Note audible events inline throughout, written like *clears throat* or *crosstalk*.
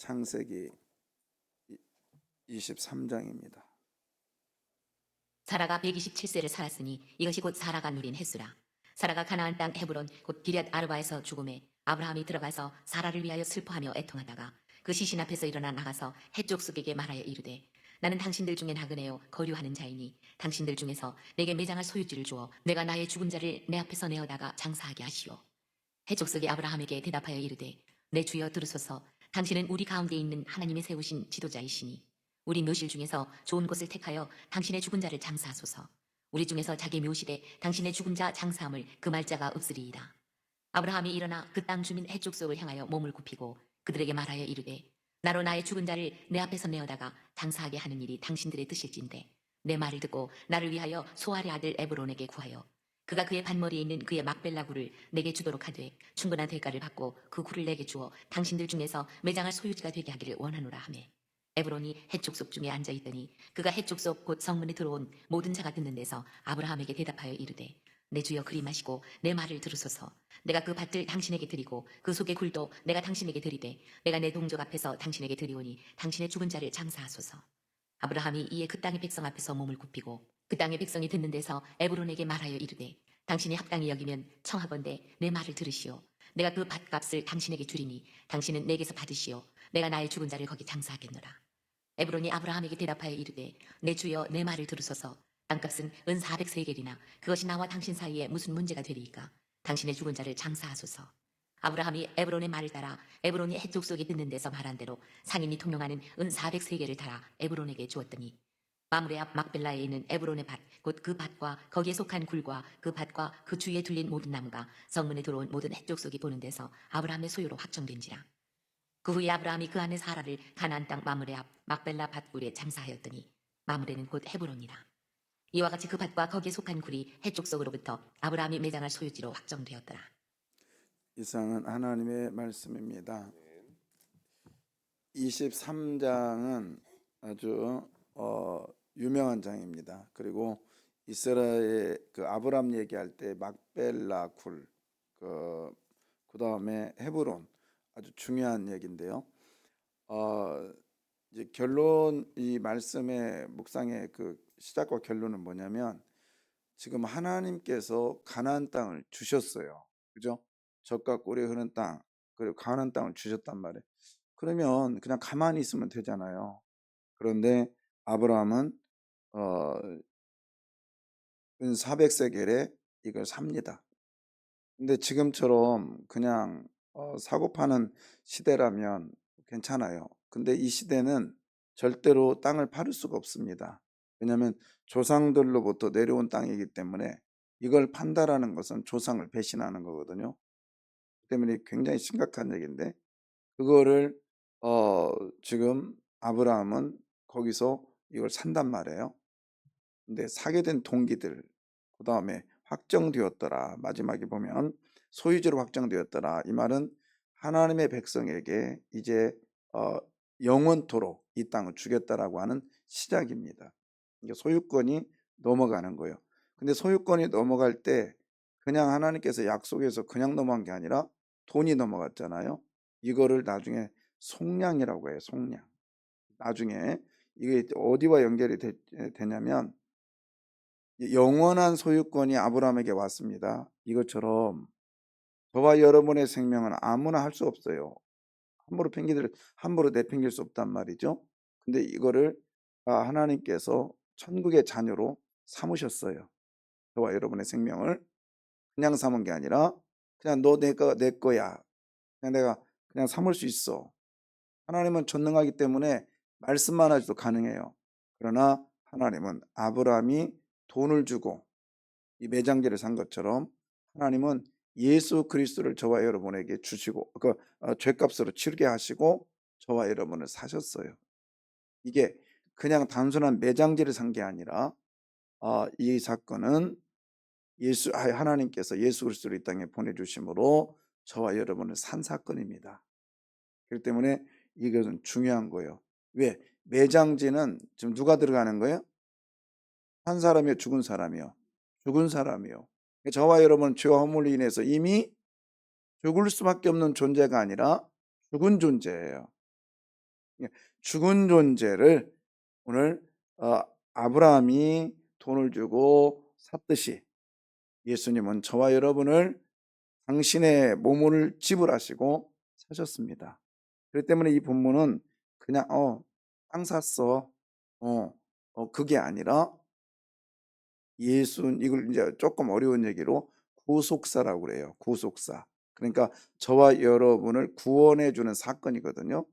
창세기 23장입니다. 사라가 127세를 살았으니 이것이 곧 사라가 누린 횟수라. 사라가 가나안 땅 헤브론 곧 기럇 아르바에서 죽음에 아브라함이 들어가서 사라를 위하여 슬퍼하며 애통하다가 그 시신 앞에서 일어나 나가서 해쪽 속에게 말하여 이르되 나는 당신들 중에 나그네요 거류하는 자이니 당신들 중에서 내게 매장할 소유지를 주어 내가 나의 죽은 자를 내 앞에서 내어다가 장사하게 하시오. 해족 속이 아브라함에게 대답하여 이르되 내 주여 들으소서 당신은 우리 가운데 있는 하나님이 세우신 지도자이시니 우리 묘실 중에서 좋은 곳을 택하여 당신의 죽은 자를 장사하소서. 우리 중에서 자기 묘실에 당신의 죽은 자 장사함을 그 말자가 없으리이다. 아브라함이 일어나 그 땅 주민 해쪽 속을 향하여 몸을 굽히고 그들에게 말하여 이르되 나로 나의 죽은 자를 내 앞에서 내어다가 장사하게 하는 일이 당신들의 뜻일진데 내 말을 듣고 나를 위하여 소알의 아들 에브론에게 구하여 그가 그의 반머리에 있는 그의 막벨라 굴을 내게 주도록 하되 충분한 대가를 받고 그 굴을 내게 주어 당신들 중에서 매장할 소유지가 되게 하기를 원하노라 하매. 에브론이 해쪽 속 중에 앉아 있더니 그가 해쪽 속 곧 성문에 들어온 모든 자가 듣는 데서 아브라함에게 대답하여 이르되 내 주여 그리 마시고 내 말을 들으소서. 내가 그 밭을 당신에게 드리고 그 속의 굴도 내가 당신에게 드리되 내가 내 동족 앞에서 당신에게 드리오니 당신의 죽은 자를 장사하소서. 아브라함이 이에 그 땅의 백성 앞에서 몸을 굽히고 그 땅의 백성이 듣는 데서 에브론에게 말하여 이르되 당신이 합당히 여기면 청하건대 내 말을 들으시오. 내가 그 밭값을 당신에게 주리니 당신은 내게서 받으시오. 내가 나의 죽은 자를 거기 장사하겠노라. 에브론이 아브라함에게 대답하여 이르되 내 주여 내 말을 들으소서. 땅값은 은 400세겔이나 그것이 나와 당신 사이에 무슨 문제가 되리이까? 당신의 죽은 자를 장사하소서. 아브라함이 에브론의 말을 따라 에브론이 해쪽 속에 듣는 데서 말한 대로 상인이 통용하는 은 400세겔을 달아 에브론에게 주었더니 마므레 앞 막벨라에 있는 에브론의 밭, 곧 그 밭과 거기에 속한 굴과 그 밭과 그 주위에 둘린 모든 나무가 성문에 들어온 모든 해쪽 속이 보는 데서 아브라함의 소유로 확정된지라. 그 후에 아브라함이 그 안에 사라를 가나안 땅 마므레 앞 막벨라 밭굴에 장사하였더니 마므레는 곧 헤브론이라. 이와 같이 그 밭과 거기에 속한 굴이 해쪽 속으로부터 아브라함이 매장할 소유지로 확정되었더라. 이상은 하나님의 말씀입니다. 23장은 아주 어, 유명한 장입니다. 그리고 이스라엘 그 아브람 얘기할 때 막벨라 굴, 그 그 다음에 헤브론 아주 중요한 얘기인데요. 어, 이제 결론 이 말씀의 묵상의 그 시작과 결론은 뭐냐면 지금 하나님께서 가나안 땅을 주셨어요. 그죠? 젖과 꿀이 흐르는 땅 그리고 가나안 땅을 주셨단 말이에요. 그러면 그냥 가만히 있으면 되잖아요. 그런데 아브라함은 어 400세겔에 이걸 삽니다. 근데 지금처럼 그냥 어, 사고 파는 시대라면 괜찮아요. 근데 이 시대는 절대로 땅을 팔을 수가 없습니다. 왜냐하면 조상들로부터 내려온 땅이기 때문에 이걸 판다라는 것은 조상을 배신하는 거거든요. 때문에 굉장히 심각한 얘기인데 그거를 어 지금 아브라함은 거기서 이걸 산단 말이에요. 근데 사게 된 동기들 그 다음에 확정되었더라 마지막에 보면 소유지로 확정되었더라 이 말은 하나님의 백성에게 이제 어 영원토록 이 땅을 주겠다라고 하는 시작입니다. 이게 소유권이 넘어가는 거예요. 근데 소유권이 넘어갈 때 그냥 하나님께서 약속해서 그냥 넘어간 게 아니라 돈이 넘어갔잖아요. 이거를 나중에 속량이라고 해요. 속량. 나중에 이게 어디와 연결이 되, 되냐면 영원한 소유권이 아브라함에게 왔습니다. 이것처럼 저와 여러분의 생명은 아무나 할 수 없어요. 함부로 팽기들 함부로 내팽길 수 없단 말이죠. 근데 이거를 아, 하나님께서 천국의 자녀로 삼으셨어요. 저와 여러분의 생명을 그냥 삼은 게 아니라 그냥 너 내가 내 거야. 그냥 내가 그냥 삼을 수 있어. 하나님은 전능하기 때문에 말씀만 하지도 가능해요. 그러나 하나님은 아브라함이 돈을 주고 이 매장지를 산 것처럼 하나님은 예수 그리스도를 저와 여러분에게 주시고 그 어, 죄값으로 치르게 하시고 저와 여러분을 사셨어요. 이게 그냥 단순한 매장지를 산 게 아니라 어, 이 사건은 예수 아, 하나님께서 예수 그리스도를 이 땅에 보내주심으로 저와 여러분을 산 사건입니다. 그렇기 때문에 이것은 중요한 거예요. 왜? 매장지는 지금 누가 들어가는 거예요? 한 사람이요, 죽은 사람이요. 죽은 사람이요. 저와 여러분 죄와 허물로 인해서 이미 죽을 수밖에 없는 존재가 아니라 죽은 존재예요. 예, 죽은 존재를 오늘 어, 아브라함이 돈을 주고 샀듯이 예수님은 저와 여러분을 당신의 몸을 지불하시고 사셨습니다. 그렇기 때문에 이 본문은 그냥 어, 땅 샀어. 어, 어 그게 아니라 예수 이걸 이제 조금 어려운 얘기로 구속사라고 그래요. 구속사. 그러니까 저와 여러분을 구원해 주는 사건이거든요.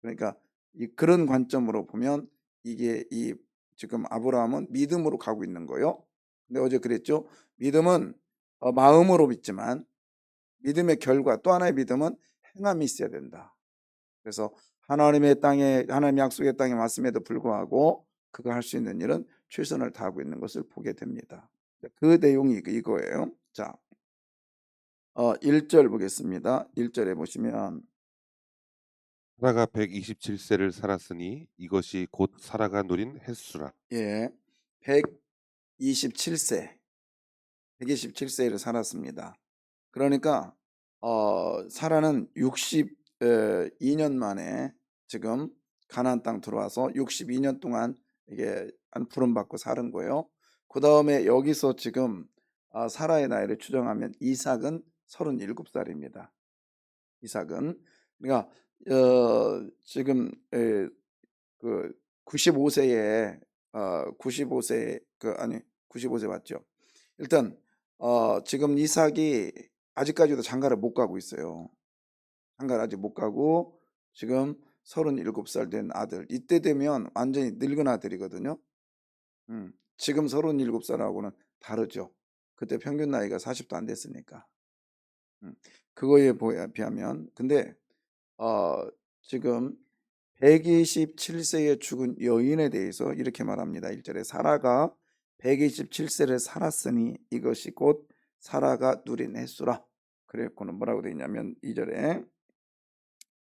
그러니까 이 그런 관점으로 보면 이게 이 지금 아브라함은 믿음으로 가고 있는 거예요. 근데 어제 그랬죠. 믿음은 어, 마음으로 믿지만 믿음의 결과 또 하나의 믿음은 행함이 있어야 된다. 그래서 하나님의 땅에 하나님 약속의 땅에 왔음에도 불구하고 그가 할수 있는 일은 최선을 다하고 있는 것을 보게 됩니다. 그 내용이 이거예요. 자, 어, 1절 보겠습니다. 1절에 보시면 사라가 127세를 살았으니 이것이 곧 사라가 누린 횟수라. 예, 127세, 127세를 살았습니다. 그러니까 어, 사라는 62년 만에 지금 가나안 땅 들어와서 62년 동안 이게 안 부름 받고 사는 거예요. 그 다음에 여기서 지금 아, 사라의 나이를 추정하면 이삭은 37살입니다. 이삭은 그러니까 어, 지금 에, 그 95세에 어 95세 그 아니 95세 맞죠? 일단 어 지금 이삭이 아직까지도 장가를 못 가고 있어요. 장가를 아직 못 가고 지금 37살 된 아들 이때 되면 완전히 늙은 아들이거든요. 음, 지금 37살하고는 다르죠. 그때 평균 나이가 40도 안 됐으니까. 음, 그거에 비하면 근데 어 지금 127세에 죽은 여인에 대해서 이렇게 말합니다. 1절에 사라가 127세를 살았으니 이것이 곧 사라가 누린 횟수라. 그랬고는 뭐라고 되어 있냐면 2절에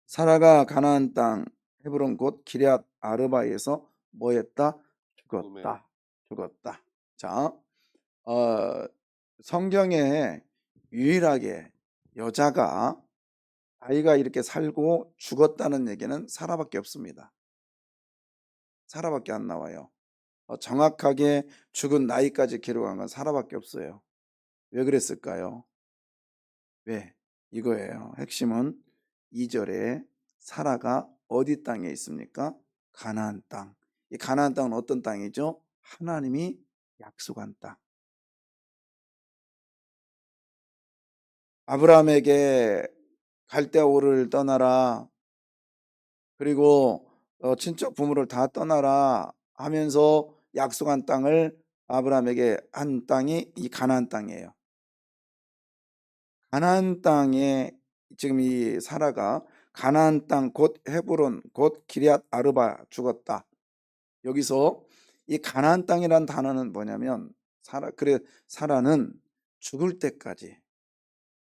사라가 가나안 땅 헤브론 곧 기럇 아르바에서 뭐했다? 죽었다. 죽었다. 자, 어, 성경에 유일하게 여자가 아이가 이렇게 살고 죽었다는 얘기는 사라밖에 없습니다. 사라밖에 안 나와요. 어, 정확하게 죽은 나이까지 기록한 건 사라밖에 없어요. 왜 그랬을까요? 왜? 이거예요. 핵심은 2절에 사라가 어디 땅에 있습니까? 가나안 땅. 이 가나안 땅은 어떤 땅이죠? 하나님이 약속한 땅. 아브라함에게 갈대아우를 떠나라. 그리고 어, 친척 부모를 다 떠나라 하면서 약속한 땅을 아브라함에게 한 땅이 이 가나안 땅이에요. 가나안 땅에 지금 이 사라가 가나안 땅 곧 헤브론 곧 기럇 아르바 죽었다. 여기서 이 가나안 땅이란 단어는 뭐냐면 사라 그래 사라는 죽을 때까지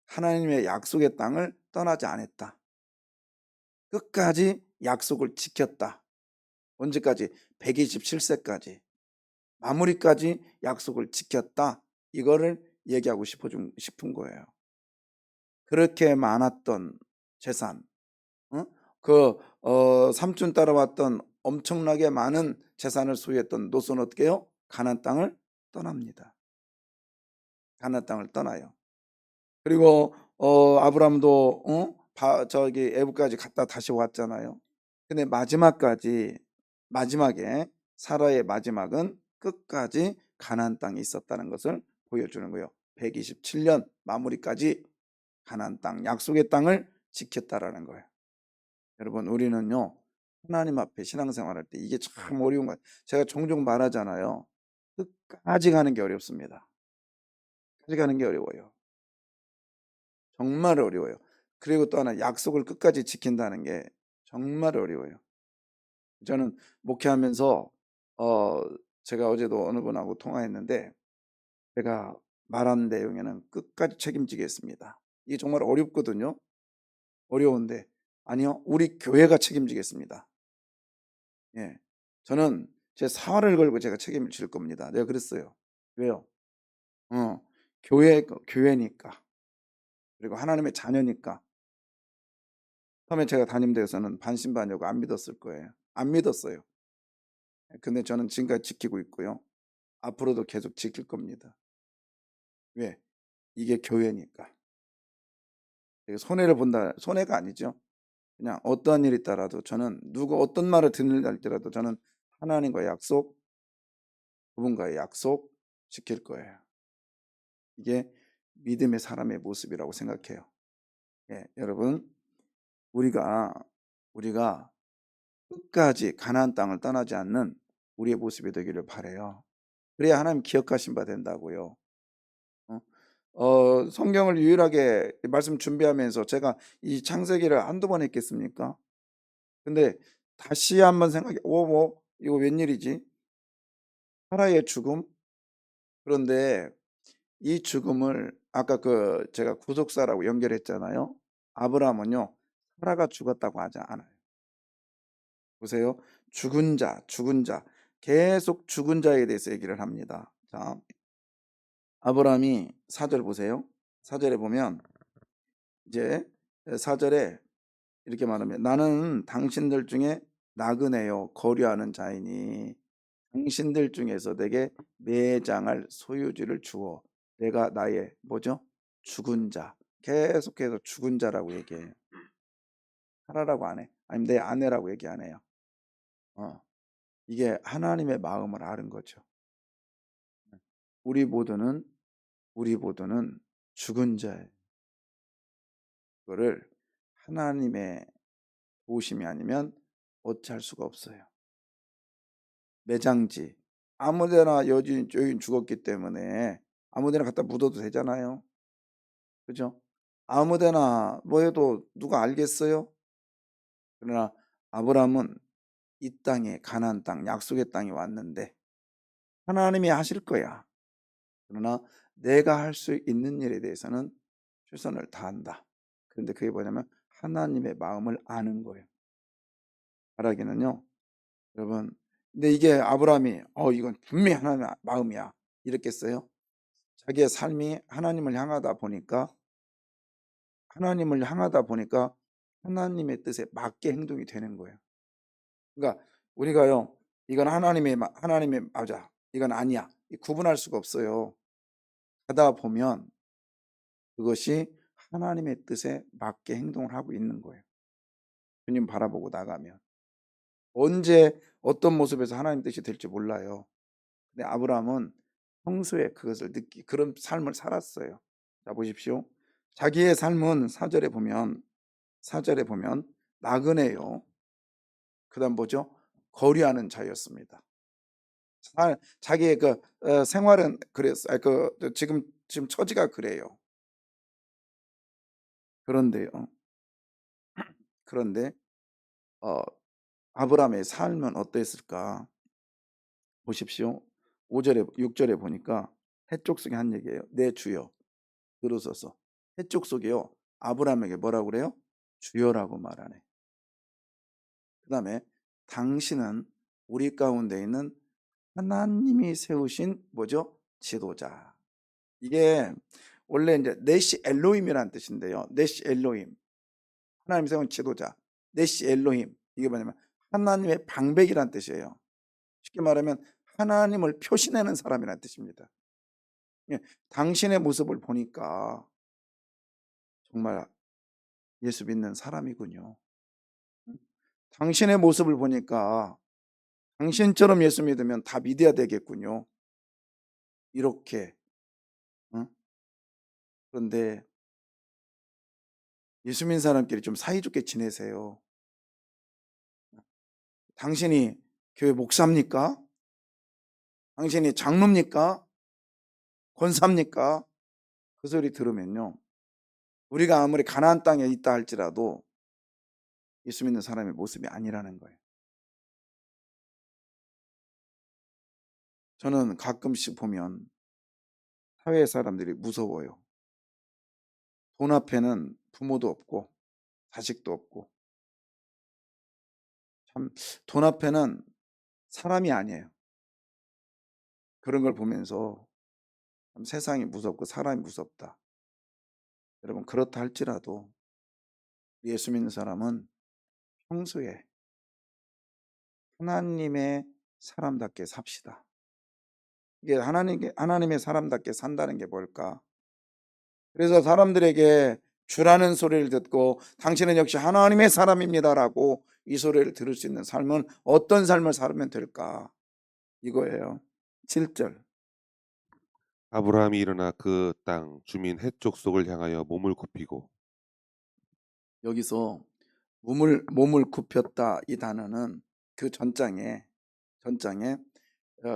하나님의 약속의 땅을 떠나지 않았다. 끝까지 약속을 지켰다. 언제까지? 127세까지. 마무리까지 약속을 지켰다. 이거를 얘기하고 싶어 준, 싶은 거예요. 그렇게 많았던 재산, 어? 그, 어, 삼촌 따라왔던 엄청나게 많은 재산을 소유했던 노선 어떻게 해요? 가난 땅을 떠납니다. 가난 땅을 떠나요. 그리고 어 아브라함도 어 바, 저기 애국까지 갔다 다시 왔잖아요. 근데 마지막까지 마지막에 사라의 마지막은 끝까지 가나안 땅에 있었다는 것을 보여주는 거예요. 127년 마무리까지 가나안 땅 약속의 땅을 지켰다라는 거예요. 여러분 우리는요 하나님 앞에 신앙생활할 때 이게 참 어려운 거예요. 제가 종종 말하잖아요. 끝까지 가는 게 어렵습니다. 끝까지 가는 게 어려워요. 정말 어려워요. 그리고 또 하나 약속을 끝까지 지킨다는 게 정말 어려워요. 저는 목회하면서 어 제가 어제도 어느 분하고 통화했는데 제가 말한 내용에는 끝까지 책임지겠습니다. 이게 정말 어렵거든요. 어려운데 아니요. 우리 교회가 책임지겠습니다. 예. 저는 제 사활을 걸고 제가 책임을 질 겁니다. 내가 그랬어요. 왜요? 어. 교회 교회니까. 그리고 하나님의 자녀니까 처음에 제가 담임대에서는 반신반의하고 안 믿었을 거예요. 안 믿었어요. 근데 저는 지금까지 지키고 있고요. 앞으로도 계속 지킬 겁니다. 왜? 이게 교회니까. 손해를 본다, 손해가 아니죠. 그냥 어떠한 일이 있더라도 저는 누구 어떤 말을 듣는다 할지라도 저는 하나님과 약속, 그분과의 약속 지킬 거예요. 이게 믿음의 사람의 모습이라고 생각해요. 예, 여러분, 우리가 우리가 끝까지 가나안 땅을 떠나지 않는 우리의 모습이 되기를 바래요. 그래야 하나님 기억하신 바 된다고요. 어, 어, 성경을 유일하게 말씀 준비하면서 제가 이 창세기를 한두 번 했겠습니까? 근데 다시 한번 생각해, 오, 뭐, 이거 웬일이지? 사라의 죽음? 그런데 이 죽음을 아까 그 제가 구속사라고 연결했잖아요. 아브라함은요, 사라가 죽었다고 하지 않아요. 보세요. 죽은 자, 죽은 자. 계속 죽은 자에 대해서 얘기를 합니다. 자, 아브라함이 사절 보세요. 사절에 보면 이제 사절에 이렇게 말하면 나는 당신들 중에 나그네요 거류하는 자이니 당신들 중에서 내게 매장할 소유지를 주어 내가 나의 뭐죠? 죽은 자 계속해서 죽은 자라고 얘기해요. 하라라고 안 해. 아니면 내 아내라고 얘기 안 해요. 어. 이게 하나님의 마음을 아는 거죠. 우리 모두는 우리 모두는 죽은 자예요. 그거를 하나님의 도우심이 아니면 어찌할 수가 없어요. 매장지 아무데나 여진 여긴 죽었기 때문에 아무데나 갖다 묻어도 되잖아요. 그죠? 아무데나 뭐 해도 누가 알겠어요? 그러나 아브라함은 이 땅에 가나안 땅 약속의 땅에 왔는데 하나님이 하실 거야. 그러나 내가 할 수 있는 일에 대해서는 최선을 다한다. 그런데 그게 뭐냐면 하나님의 마음을 아는 거예요. 말하기는요. 여러분, 근데 이게 아브라함이 어 이건 분명히 하나님의 마음이야. 이랬겠어요? 자기의 삶이 하나님을 향하다 보니까 하나님을 향하다 보니까 하나님의 뜻에 맞게 행동이 되는 거예요. 그러니까 우리가요. 이건 하나님의 마- 하나님의 맞아. 이건 아니야. 이 구분할 수가 없어요. 하다 보면 그것이 하나님의 뜻에 맞게 행동을 하고 있는 거예요. 주님 바라보고 나가면 언제 어떤 모습에서 하나님 뜻이 될지 몰라요. 근데 아브라함은 평소에 그것을 느끼 그런 삶을 살았어요. 자 보십시오. 자기의 삶은 사절에 보면 사절에 보면 나그네요. 그다음 뭐죠? 거리하는 자였습니다. 살- 자기의 그 어, 생활은 그랬어. 아니, 그 지금 지금 처지가 그래요. 그런데요. *clears throat* 그런데 어, 아브라함의 삶은 어땠을까? 보십시오. 5절에 6절에 보니까 해쪽 속에 한 얘기예요. 내 주여 들으소서. 해쪽 속에요. 아브라함에게 뭐라고 그래요? 주여라고 말하네. 그다음에 당신은 우리 가운데 있는 하나님이 세우신 뭐죠? 지도자. 이게 원래 이제 네시 엘로힘이라는 뜻인데요. 네시 엘로힘. 하나님 세운 지도자. 네시 엘로힘. 이게 뭐냐면 하나님의 방백이라는 뜻이에요. 쉽게 말하면 하나님을 표시내는 사람이라는 뜻입니다. 예, 당신의 모습을 보니까 정말 예수 믿는 사람이군요. 당신의 모습을 보니까 당신처럼 예수 믿으면 다 믿어야 되겠군요. 이렇게. 응? 그런데 예수 믿는 사람끼리 좀 사이좋게 지내세요. 당신이 교회 목사입니까? 당신이 장로입니까? 권사입니까? 그 소리 들으면요. 우리가 아무리 가나안 땅에 있다 할지라도 예수 믿는 사람의 모습이 아니라는 거예요. 저는 가끔씩 보면 사회 사람들이 무서워요. 돈 앞에는 부모도 없고 자식도 없고 참 돈 앞에는 사람이 아니에요. 그런 걸 보면서 참 세상이 무섭고 사람이 무섭다. 여러분 그렇다 할지라도 예수 믿는 사람은 평소에 하나님의 사람답게 삽시다. 이게 하나님 하나님의 사람답게 산다는 게 뭘까? 그래서 사람들에게 주라는 소리를 듣고 당신은 역시 하나님의 사람입니다라고 이 소리를 들을 수 있는 삶은 어떤 삶을 살면 될까? 이거예요. 7절. 아브라함이 일어나 그 땅 주민 헷 족속을 향하여 몸을 굽히고 여기서 몸을 몸을 굽혔다 이 단어는 그 전장에 전장에 어,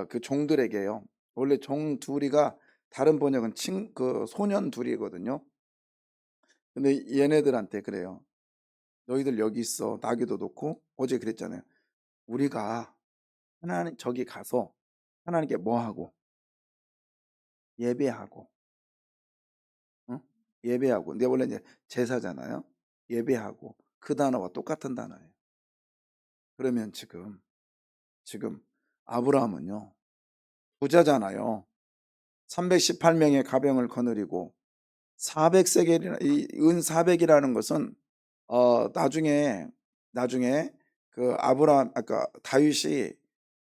그 종들에게요. 원래 종 둘이가 다른 번역은 친 그 소년 둘이거든요. 근데 얘네들한테 그래요. 너희들 여기 있어. 나귀도 놓고 어제 그랬잖아요. 우리가 하나님 저기 가서 하나님께 뭐 하고 예배하고 어? 예배하고 근데 원래 이제 제사잖아요. 예배하고 그 단어와 똑같은 단어예요. 그러면 지금 지금 아브라함은요 부자잖아요. 318명의 가병을 거느리고 400세겔이나 이은 400이라는 것은 어 나중에 나중에 그 아브라함 아까 다윗이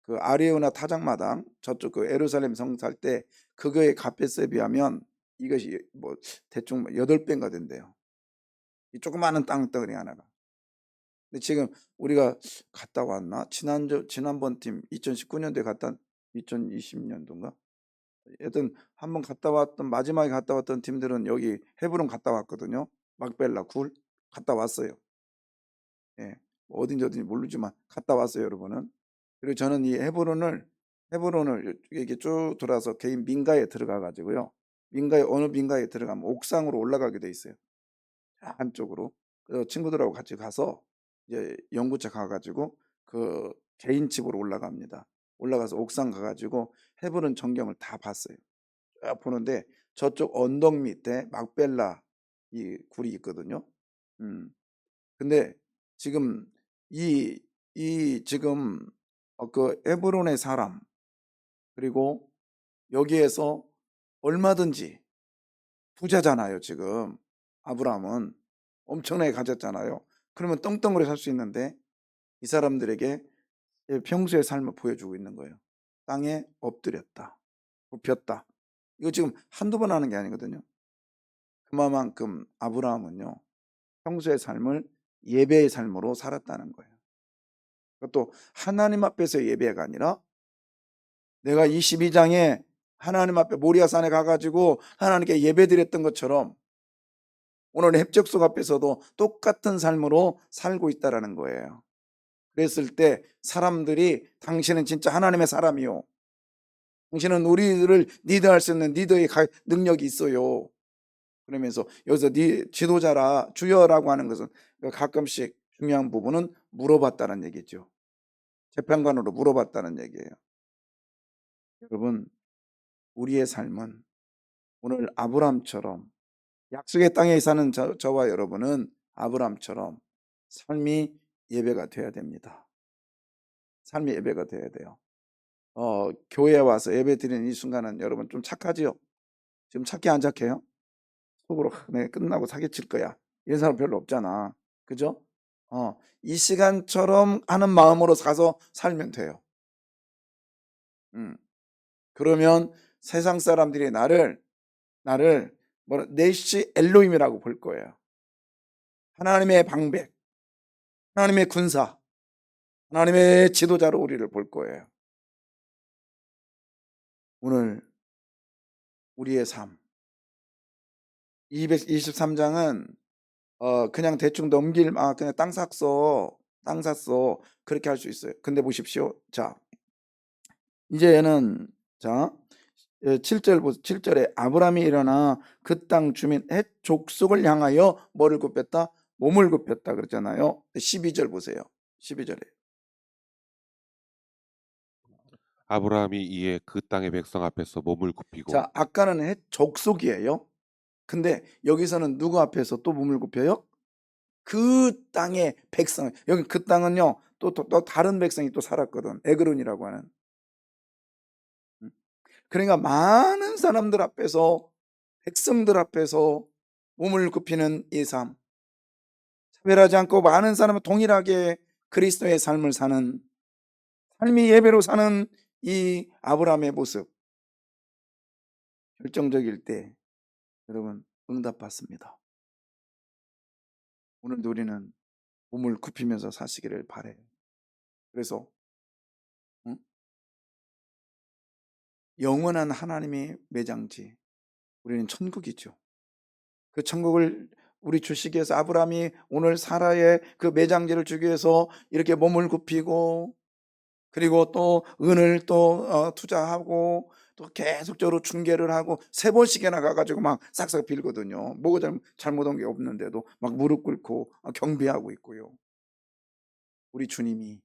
그 아리우나 타작마당 저쪽 그 에루살렘 성 살 때 그거의 값에 비하면 이것이 뭐 대충 뭐 8배인가 된대요. 이 조그마한 땅덩어리 하나가. 근데 지금 우리가 갔다 왔나? 지난주 지난번 팀 2019년도에 갔다 2020년도인가? 여튼 한 번 갔다 왔던 마지막에 갔다 왔던 팀들은 여기 헤브론 갔다 왔거든요. 막벨라 굴 갔다 왔어요. 예. 뭐 어딘지 어딘지 모르지만 갔다 왔어요, 여러분은. 그리고 저는 이 헤브론을 헤브론을 이렇게 쭉 돌아서 개인 민가에 들어가 가지고요. 민가에 어느 민가에 들어가면 옥상으로 올라가게 돼 있어요. 한쪽으로. 그 친구들하고 같이 가서 이제 연구차 가 가지고 그 개인 집으로 올라갑니다. 올라가서 옥상 가 가지고 헤브론 전경을 다 봤어요. 쭉 보는데 저쪽 언덕 밑에 막벨라 이 굴이 있거든요. 음. 근데 지금 이 이 지금 어그 헤브론의 사람 그리고 여기에서 얼마든지 부자잖아요, 지금. 아브라함은 엄청나게 가졌잖아요. 그러면 떵떵거리 살수 있는데 이 사람들에게 예 평소의 삶을 보여주고 있는 거예요. 땅에 엎드렸다. 굽혔다. 이거 지금 한두 번 하는 게 아니거든요. 그만큼 아브라함은요. 평소의 삶을 예배의 삶으로 살았다는 거예요. 그것도 하나님 앞에서 예배가 아니라 내가 22장에 하나님 앞에 모리아 산에 가 가지고 하나님께 예배드렸던 것처럼 오늘 heb적속 앞에서도 똑같은 삶으로 살고 있다라는 거예요. 그랬을 때 사람들이 당신은 진짜 하나님의 사람이요. 당신은 우리를 리드할 수 있는 리더의 가- 능력이 있어요. 그러면서 여기서 네 지도자라 주여라고 하는 것은 가끔씩 중요한 부분은 물어봤다는 얘기죠. 재판관으로 물어봤다는 얘기예요. 여러분, 우리의 삶은 오늘 아브람처럼 약속의 땅에 사는 저, 저와 여러분은 아브람처럼 삶이 예배가 돼야 됩니다. 삶이 예배가 돼야 돼요. 어, 교회에 와서 예배 드리는 이 순간은 여러분 좀 착하지요? 지금 착해 안 착해요? 속으로 내 끝나고 사기칠 거야. 이런 사람 별로 없잖아. 그죠? 어, 이 시간처럼 하는 마음으로 가서 살면 돼요. 음. 그러면 세상 사람들이 나를 나를 뭐라 네시 엘로임이라고 볼 거예요. 하나님의 방백, 하나님의 군사, 하나님의 지도자로 우리를 볼 거예요. 오늘 우리의 삶 223장은 어 그냥 대충 넘길 아 그냥 땅 샀어. 땅 샀어. 그렇게 할 수 있어요. 근데 보십시오. 자. 이제는 자 7절 7절에 아브라함이 일어나 그 땅 주민 헷 족속을 향하여 뭐를 굽혔다? 몸을 굽혔다 그랬잖아요. 12절 보세요. 12절에. 아브라함이 이에 그 땅의 백성 앞에서 몸을 굽히고 자, 아까는 헷 족속이에요. 근데 여기서는 누구 앞에서 또 몸을 굽혀요? 그 땅의 백성. 여기 그 땅은요. 또, 또, 또 다른 백성이 또 살았거든. 에그론이라고 하는. 음. 그러니까 많은 사람들 앞에서 백성들 앞에서 몸을 굽히는 이 삶. 차별하지 않고 많은 사람을 동일하게 그리스도의 삶을 사는 삶이 예배로 사는 이 아브라함의 모습 결정적일 때 여러분 응답 받습니다. 오늘도 우리는 몸을 굽히면서 사시기를 바래요. 그래서 영원한 하나님의 매장지 우리는 천국이죠. 그 천국을 우리 위해서 아브라함이 오늘 사라의 그 매장지를 주기 위해서 이렇게 몸을 굽히고 그리고 또 은을 또 어, 투자하고 또 계속적으로 중계를 하고 세 번씩이나 가가지고 막 싹싹 빌거든요. 뭐가 잘못, 잘못한 게 없는데도 막 무릎 꿇고 어, 경배하고 있고요. 우리 주님이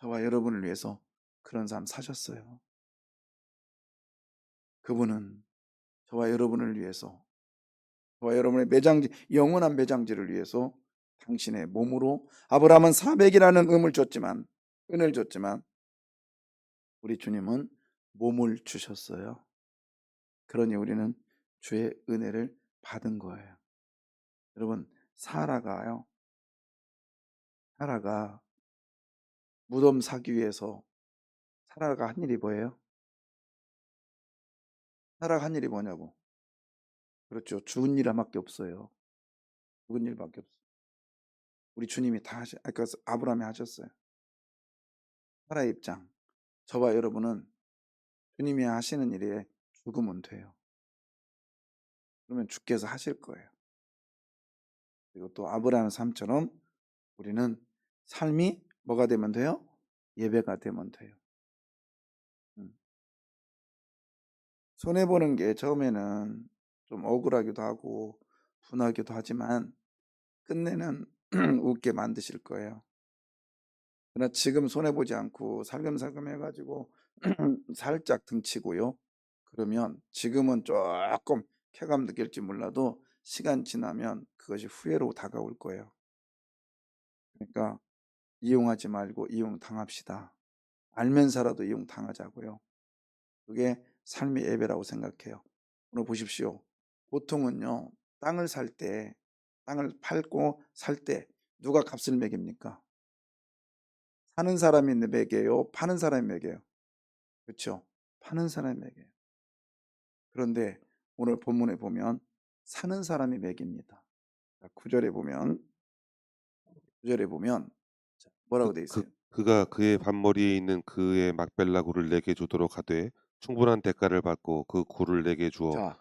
저와 여러분을 위해서 그런 삶 사셨어요. 그분은 저와 여러분을 위해서 저와 여러분의 매장지 영원한 매장지를 위해서 당신의 몸으로 아브라함은 400이라는 음을 줬지만 은을 줬지만 우리 주님은 몸을 주셨어요. 그러니 우리는 주의 은혜를 받은 거예요. 여러분 사라가요. 사라가 무덤 사기 위해서 사라가 한 일이 뭐예요? 사라가 한 일이 뭐냐고. 그렇죠. 죽은 일 하나밖에 없어요. 죽은 일밖에 없어요. 우리 주님이 다 하셨, 아까 아브라함이 하셨어요. 사라의 입장. 저와 여러분은 주님이 하시는 일에 죽으면 돼요. 그러면 주께서 하실 거예요. 그리고 또 아브라함 삶처럼 우리는 삶이 뭐가 되면 돼요? 예배가 되면 돼요. 손해 보는 게 처음에는 좀 억울하기도 하고 분하기도 하지만 끝내는 *clears throat* 웃게 만드실 거예요. 그러나 지금 손해 보지 않고 살금살금 해가지고 *clears throat* 살짝 등치고요. 그러면 지금은 조금 쾌감 느낄지 몰라도 시간 지나면 그것이 후회로 다가올 거예요. 그러니까 이용하지 말고 이용 당합시다. 알면서라도 이용 당하자고요. 그게 삶의 예배라고 생각해요. 오늘 보십시오. 보통은요, 땅을 살 때, 땅을 팔고 살 때 누가 값을 매깁니까? 사는 사람이 매겨요? 파는 사람이 매겨요? 그렇죠? 파는 사람이 매겨요. 그런데 오늘 본문에 보면 사는 사람이 매깁니다. 9절에 보면 9절에 보면 자, 뭐라고 돼 있어요? 그, 가 그의 반머리에 있는 그의 막벨라 굴을 내게 주도록 하되 충분한 대가를 받고 그 굴을 내게 주어 자,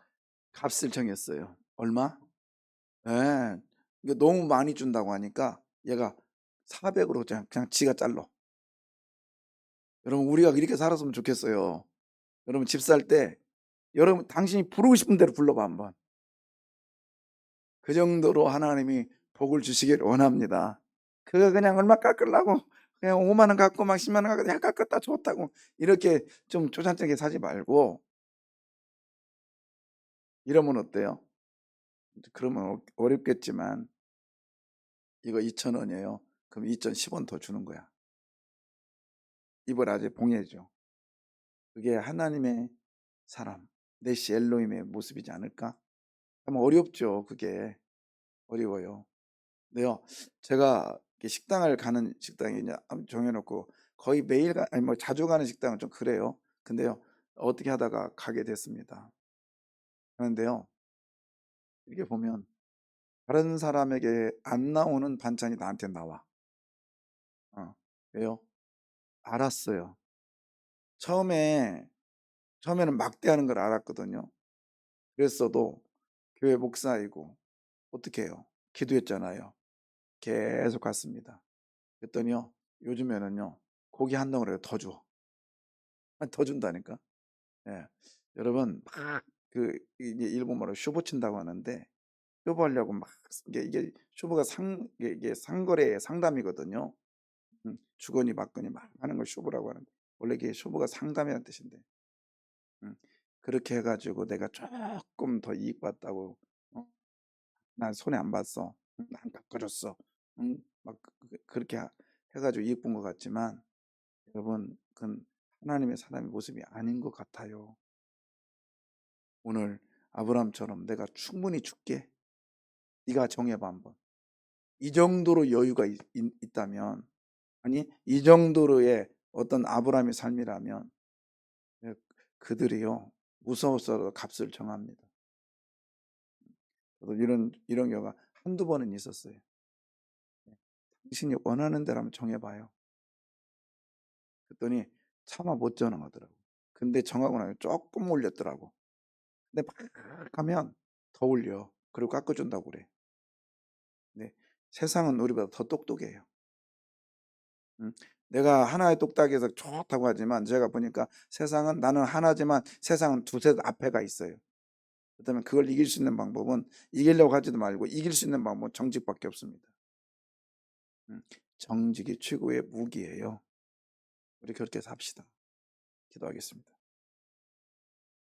값을 정했어요. 얼마? 예. 이게 너무 많이 준다고 하니까 얘가 400으로 그냥, 그냥 지가 잘라. 여러분 우리가 이렇게 살았으면 좋겠어요. 여러분 집 살 때 여러분 당신이 부르고 싶은 대로 불러봐 한번. 그 정도로 하나님이 복을 주시길 원합니다. 그거 그냥 얼마 깎으려고 그냥 5만 원 갖고 막 10만 원 갖고 야 깎았다 좋다고 이렇게 좀 조산적에 사지 말고 이러면 어때요? 그러면 어렵겠지만 이거 2,000원이에요. 그럼 2,010원 더 주는 거야. 이걸 아직 봉해줘. 그게 하나님의 사람, 내시 엘로임의 모습이지 않을까? 참 어렵죠. 그게 어려워요. 네요. 제가 식당을 가는 식당이 이제 정해놓고 거의 매일 가, 아니 뭐 자주 가는 식당은 좀 그래요. 근데요 어떻게 하다가 가게 됐습니다. 그런데요 이렇게 보면 다른 사람에게 안 나오는 반찬이 나한테 나와. 어, 왜요? 알았어요. 처음에 처음에는 막대하는 걸 알았거든요. 그랬어도 교회 목사이고 어떻게 해요? 기도했잖아요. 계속 갔습니다. 그랬더니요. 요즘에는요. 고기 한 덩어리 더 줘. 아니, 더 준다니까. 예. 여러분 막 그 이제 일본말로 쇼부 친다고 하는데 쇼부 하려고 막 이게 이게 쇼부가 상 이게, 상거래 상담이거든요. 음, 주거니 받거니 막 하는 걸 쇼부라고 하는데 원래 이게 쇼부가 상담이라는 뜻인데 음, 그렇게 해가지고 내가 조금 더 이익 봤다고 어? 난 손해 안 봤어 음, 난 깎아줬어 음, 막 그- 그- 그렇게 하- 해가지고 이익 본 것 같지만 여러분 그건 하나님의 사람의 모습이 아닌 것 같아요 오늘 아브라함처럼 내가 충분히 줄게 네가 정해봐 한번 이 정도로 여유가 있, 다면 아니 이 정도로의 어떤 아브라함의 삶이라면 예, 그들이요 무서워서 값을 정합니다. 이런 이런 경우가 한두 번은 있었어요. 예, 당신이 원하는 대로 한번 정해봐요. 그랬더니 차마 못 정하더라고. 근데 정하고 나면 조금 올렸더라고. 근데 막 하면 더 올려. 그리고 깎아준다고 그래. 네, 세상은 우리보다 더 똑똑해요. 음, 내가 하나의 똑딱해서 좋다고 하지만 제가 보니까 세상은 나는 하나지만 세상은 두세 앞에가 있어요. 그렇다면 그걸 이길 수 있는 방법은 이기려고 하지도 말고 이길 수 있는 방법은 정직밖에 없습니다. 음, 정직이 최고의 무기예요. 우리 그렇게 삽시다. 기도하겠습니다.